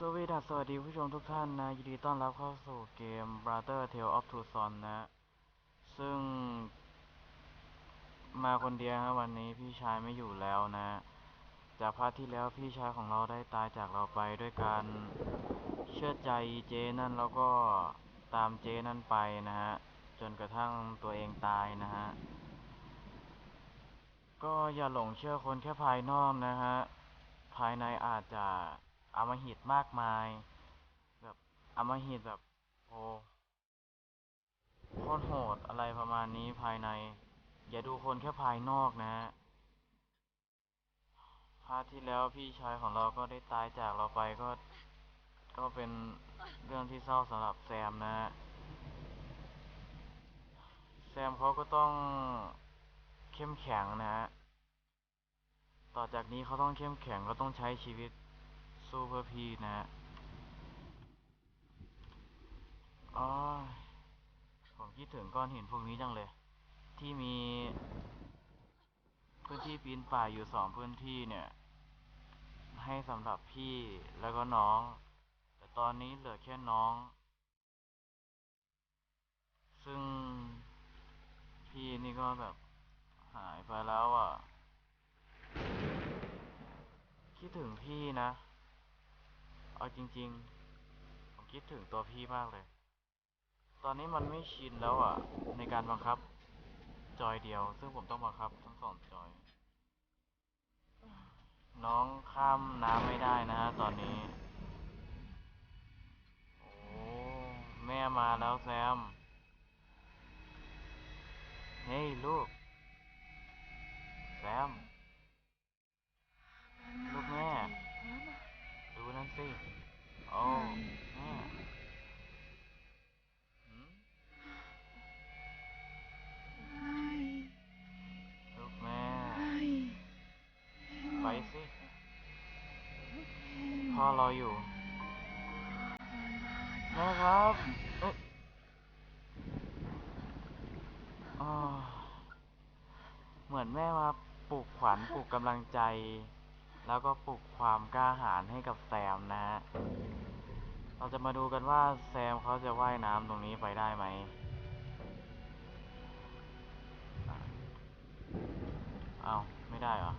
สวัสดีครับสวัสดีผู้ชมทุกท่านนะยินดีต้อนรับเข้าสู่เกม Brother Tale of Two Sons นะ ซึ่ง มาคนเดียวนะวันนี้พี่ชายไม่อยู่แล้วนะ จากพาร์ทที่แล้วพี่ชายของเราได้ตายจากเราไปด้วยการเชื่อใจเจนั่นแล้วก็ตามเจนั่นไปนะฮะ จนกระทั่งตัวเองตายนะฮะ ก็อย่าหลงเชื่อคนแค่ภายนอกนะฮะ ภายในอาจจะ อำมหิตมากมาย แบบอำมหิตแบบโอ้โคตรโหดอะไรประมาณนี้ภายใน อย่าดูคนแค่ภายนอกนะฮะพาร์ทที่แล้วพี่ชายของเราก็ได้ตายจากเราไปก็ ก็เป็นเรื่องที่เศร้าสำหรับแซมนะฮะแซมเขาก็ต้องเข้มแข็งนะฮะต่อจากนี้เขาต้องเข้มแข็งเขาต้องใช้ชีวิต สู้เพื่อพี่นะอ๋อผมคิดถึงก้อนหินพวกนี้จังเลย ที่มี พื้นที่ปีนป่ายอยู่สองพื้นที่เนี่ย ให้สำหรับพี่แล้วก็น้อง แต่ตอนนี้เหลือแค่น้อง ซึ่งพี่นี่ก็แบบหายไปแล้วอะ คิดถึงพี่นะ เอาจริง ๆ ผมคิดถึงตัวพี่มากเลย ตอนนี้มันไม่ชินแล้วอะ ในการบังคับ จอยเดียว ซึ่งผมต้องบังคับทั้งสองจอย น้องข้ามน้ำไม่ได้นะฮะตอนนี้ โอ้แม่มาแล้วแซม เฮ้ยลูก แซม สิโอ้ลูกแม่ ไปสิพ่อรออยู่แม่ครับเอ๊ะเหมือนแม่มาปลุกขวัญปลุกกำลังใจ แล้วก็ปลุกความกล้าหาญให้กับแซมนะฮะ เราจะมาดูกันว่าแซมเขาจะว่ายน้ำตรงนี้ไปได้ไหม เอ้าไม่ได้เหรอ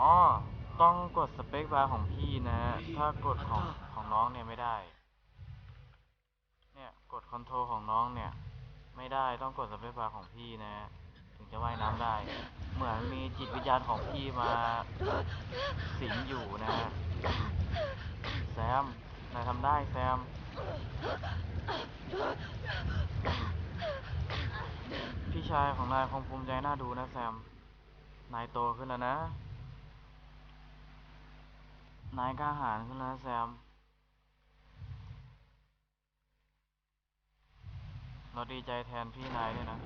อ๋อ ต้องกดสเปคบาร์ของพี่นะ ถ้ากดของของน้องเนี่ยไม่ได้ เนี่ย กดคอนโทรลของน้องเนี่ย ไม่ได้ต้องกดสเปคบาร์ของพี่นะ ถึงจะว่ายน้ำได้ เหมือนมีจิตวิญญาณของพี่มาสิงอยู่นะแซมนายทำได้แซมพี่ชายของนายคงภูมิใจน่าดูนะแซม นายโตขึ้นแล้วนะ นายกล้าหาญขึ้นแล้วนะแซม เราดีใจแทนพี่นายด้วยนะ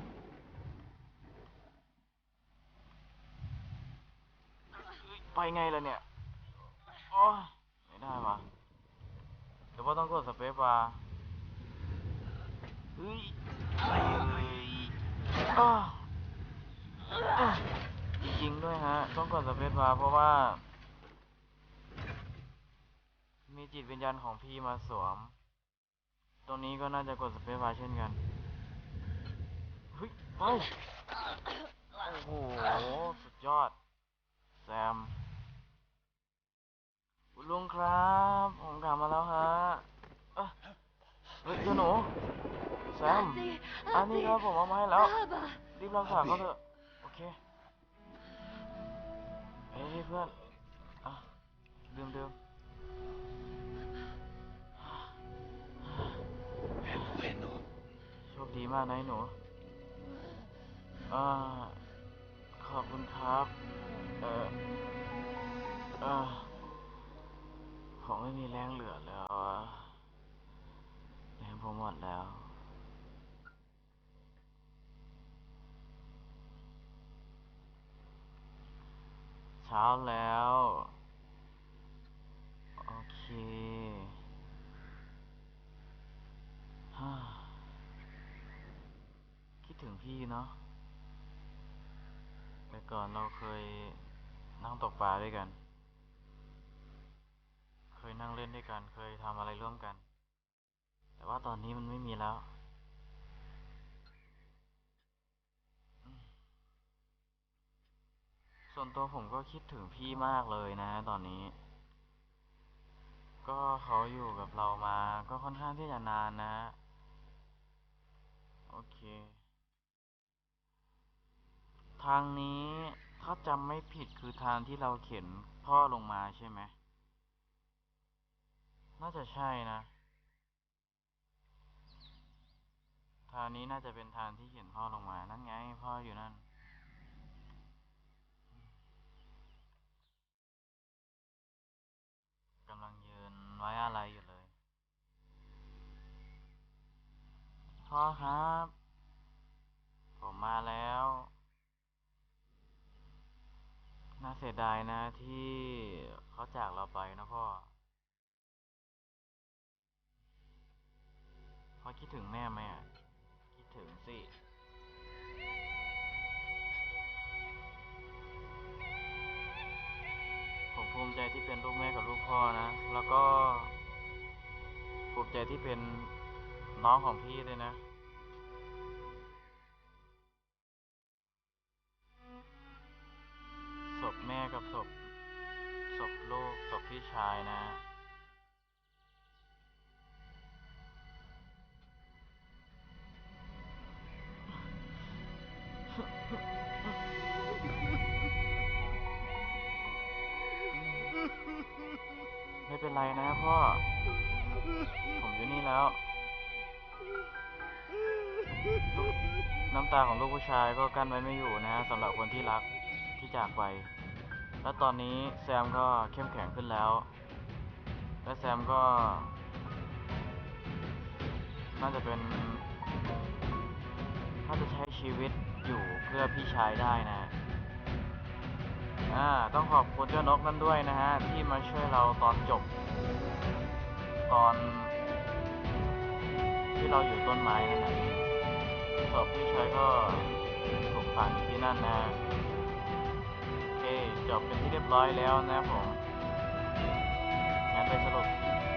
ไปไงล่ะเนี่ยโอ้ยไม่ได้วะหรือว่าต้องกดสเปซบาร์เฮ้ยเฮ้ยอ้าวอ้าวจริงด้วยฮะ ต้องกดสเปซบาร์เพราะว่า มีจิตวิญญาณของพี่มาสวม ตรงนี้ก็น่าจะกดสเปซบาร์เช่นกันเฮ้ยไปโอ้โห สุดยอด แซม คุณลุงครับ ผมกลับมาแล้วฮะเอ้อเฮ้ยเจ้าหนูแซม อันนี้ครับผมเอามาให้แล้ว รีบรักษาเขาเถอะ โอเค เฮ้ยเพื่อนอะดื่มดื่ม Bueno, โชคดีมากนะไอ้หนูอ่าขอบคุณครับ เออเออ ผมไม่มีแรงเหลือแล้วแรงผมหมดแล้ว เช้าแล้ว โอเคฮ่าคิดถึงพี่เนาะแต่ก่อนเราเคยนั่งตกปลาด้วยกัน ล่นด้วยกันเคยทำอะไรร่วมกัน แต่ว่าตอนนี้มันไม่มีแล้วส่วนตัวผมก็คิดถึงพี่มากเลยนะ ตอนนี้ ก็เขาอยู่กับเรามา ก็ค่อนข้างที่จะนานนะ โอเค ทางนี้ถ้าจำไม่ผิดคือทางที่เราเข็นพ่อลงมาใช่ไหม น่าจะใช่นะ ทางนี้น่าจะเป็นทางที่เข็นพ่อลงมา นั่นไง พ่ออยู่นั่น กำลังยืนไว้อะไรอยู่เลย พ่อครับ ผมมาแล้ว น่าเสียดายนะที่เขาจากเราไปนะพ่อ พ่อคิดถึงแม่ไหมอะ คิดถึงสิ ผมภูมิใจที่เป็นลูกแม่กับลูกพ่อนะ แล้วก็ ภูมิใจที่เป็นน้องของพี่ด้วยนะศพแม่กับศพศพลูกศพพี่ชายนะ พ่อ ผมอยู่นี่แล้ว น้ำตาของลูกผู้ชายก็กั้นไว้ไม่อยู่นะฮะสำหรับคนที่รักที่จากไป และตอนนี้แซมก็เข้มแข็งขึ้นแล้ว และแซมก็ น่าจะเป็นน่าจะใช้ชีวิตอยู่เพื่อพี่ชายได้นะอ่าต้องขอบคุณเจ้านกนั่นด้วยนะฮะ ที่มาช่วยเราตอนจบ ตอน ที่เราอยู่ต้นไม้นั่นนะศพพี่ชายก็ถูกฝังอยู่ที่นั่นนะโอเคจบเป็นที่เรียบร้อยแล้วนะผมงั้นไปสรุป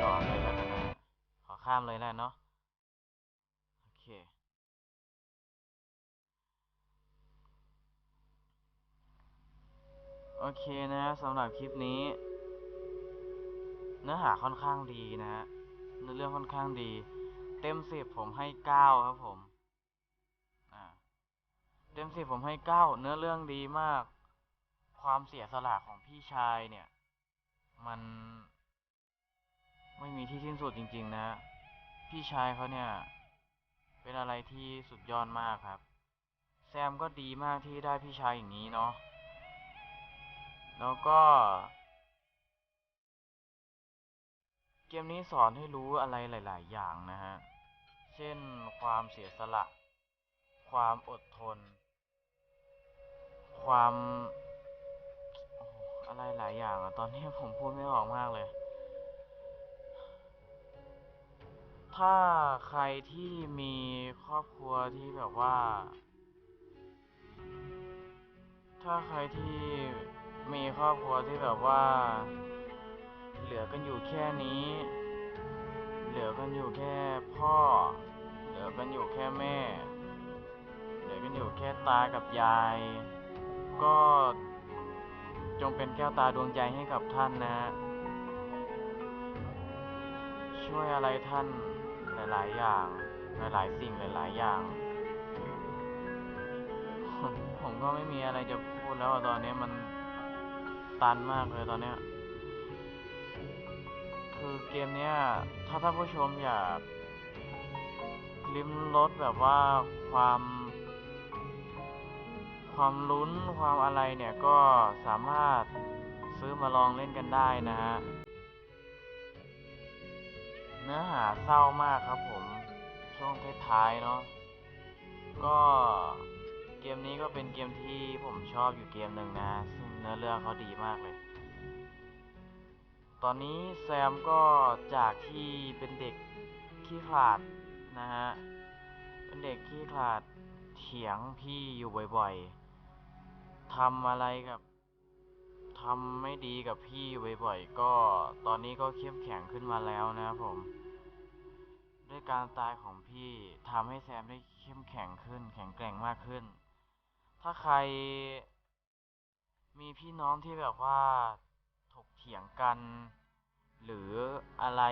ก่อนเลยแล้วกันนะขอข้ามเลยแล้วเนาะโอเคโอเคนะสำหรับคลิปนี้ เนื้อหาค่อนข้างดีนะฮะเนื้อเรื่องค่อนข้างดี เต็มสิบผมให้เก้าครับผมเต็มสิบผมให้เก้าเนื้อเรื่องดีมาก ความเสียสละของพี่ชายเนี่ย มันไม่มีที่สิ้นสุดจริง ๆ นะ พี่ชายเขาเนี่ย เป็นอะไรที่สุดยอดมากครับ แซมก็ดีมากที่ได้พี่ชายอย่างนี้เนาะแล้วก็ เกมนี้สอนให้รู้อะไรหลาย ๆ อย่างนะฮะ เช่นความเสียสละ ความอดทน ความอะไรหลายอย่างอะตอนนี้ผมพูดไม่ออกมากเลย ถ้าใครที่มีครอบครัวที่แบบว่า ถ้าใครที่มีครอบครัวที่แบบว่า เหลือกันอยู่แค่นี้ เหลือกันอยู่แค่พ่อ เหลือกันอยู่แค่แม่ เหลือกันอยู่แค่ตากับยาย ก็จงเป็นแก้วตาดวงใจให้กับท่านนะ ช่วยอะไรท่านหลายๆอย่าง หลายๆสิ่งหลายๆอย่าง ผมก็ไม่มีอะไรจะพูดแล้วตอนนี้มันตันมากเลยตอนเนี้ย กมเนี้ยถ้าท่านผู้ชมอยากลิ้มรสแบบว่าความ ความลุ้นความอะไรเนี่ยก็สามารถซื้อมาลองเล่นกันได้นะฮะ เนื้อหาเศร้ามากครับผม ช่วงท้ายๆเนาะก็เกมนี้ก็เป็นเกมที่ผมชอบอยู่เกมหนึ่งนะ ซึ่งเนื้อเรื่องเขาดีมากเลย ตอนนี้แซมก็จากที่เป็นเด็กขี้ขลาดนะฮะ เป็นเด็กขี้ขลาดเถียงพี่อยู่บ่อยๆทำอะไรกับทำไม่ดีกับพี่บ่อยๆ ก็ตอนนี้ก็เข้มแข็งขึ้นมาแล้วนะครับผม ด้วยการตายของพี่ทำให้แซมได้เข้มแข็งขึ้น แข็งแกร่งมากขึ้น ถ้าใคร มีพี่น้องที่แบบว่า ถกเถียงกัน หรืออะไร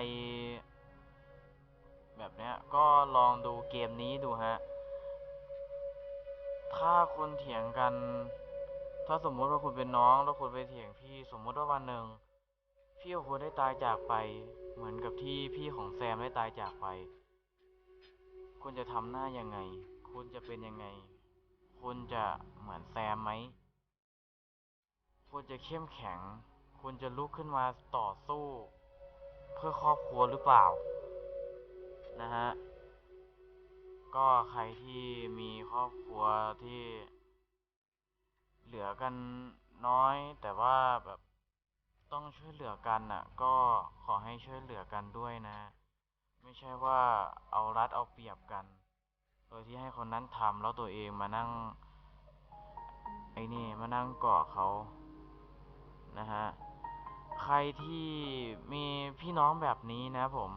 แบบเนี้ยก็ลองดูเกมนี้ดูฮะ ถ้าคุณเถียงกัน ถ้าสมมุติว่าคุณเป็นน้องแล้วคุณไปเถียงพี่สมมุติว่าวันหนึ่งพี่ของคุณได้ตายจากไป เหมือนกับที่พี่ของแซมได้ตายจากไป คุณจะทำหน้ายังไง คุณจะเป็นยังไง คุณจะเหมือนแซมไหมคุณจะเข้มแข็ง คุณจะลุกขึ้นมาต่อสู้ เพื่อครอบครัวหรือเปล่า นะฮะ ก็ใครที่มีครอบครัวที่ เหลือกันน้อย แต่ว่าแบบต้องช่วยเหลือกันน่ะ ก็ขอให้ช่วยเหลือกันด้วยนะ ไม่ใช่ว่าเอารัดเอาเปรียบกัน โดยที่ให้คนนั้นทำแล้วตัวเองมานั่งไอ้นี่มานั่งเกาะเขานะฮะ ใครที่มีพี่น้องแบบนี้นะผม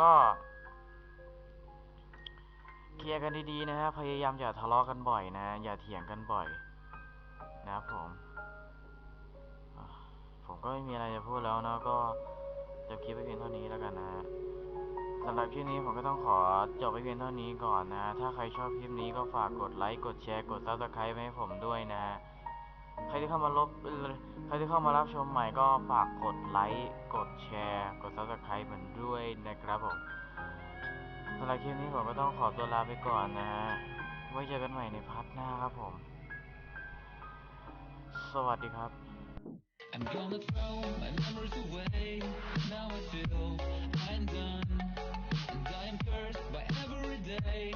ก็เคลียร์กันดีๆนะฮะ พยายามอย่าทะเลาะกันบ่อยนะ อย่าเถียงกันบ่อย นะครับผม ผมก็ไม่มีอะไรจะพูดแล้วนะ ก็จบคลิปไปเพียงเท่านี้แล้วกันนะฮะสำหรับคลิปนี้ผมก็ต้องขอจบไปเพียงเท่านี้ก่อนนะ ถ้าใครชอบคลิปนี้ก็ฝากกดไลค์ กดแชร์ กด subscribe ให้ผมด้วยนะ ใครที่เข้ามาลบใครที่เข้ามารับชมใหม่ก็ฝากกดไลค์ กดแชร์ กดซับสไคร b e เหมือนด้วยนะครับผมสำหรับคลิปนี้ผมก็ต้องขอตัวลาไปก่อนนะฮะไว้เจอกันใหม่ในพาร์ทหน้าครับผม สวัสดีครับ I'm gonna throw my memories away. Now I feel I'm done. And I'm cursed by every day.